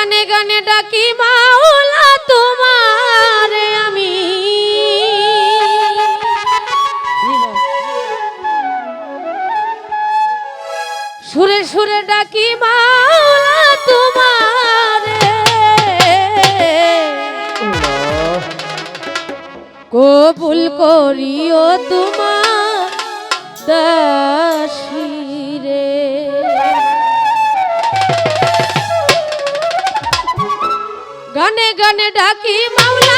গানে গানে ডাকি মাওলা তোমার আমি। সুরে সুরে ডাকি মাওলা তোমার। কবুল করিও তোমার দাসিরে গানে গানে ডাকি মাওলা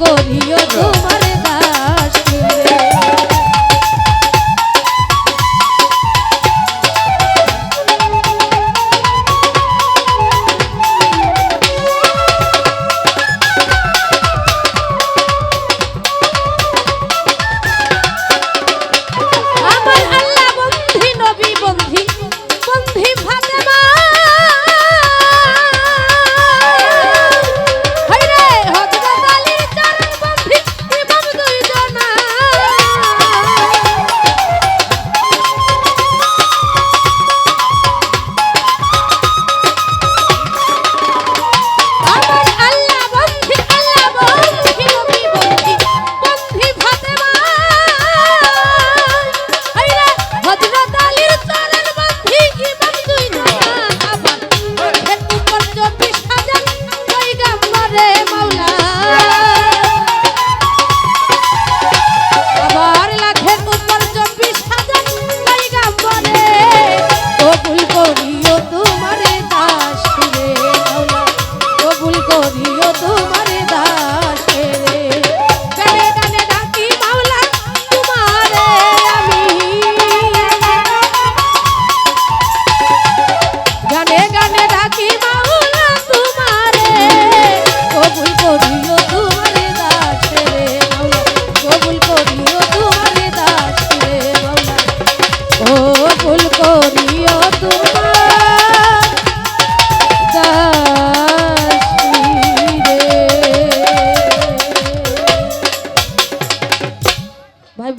করিও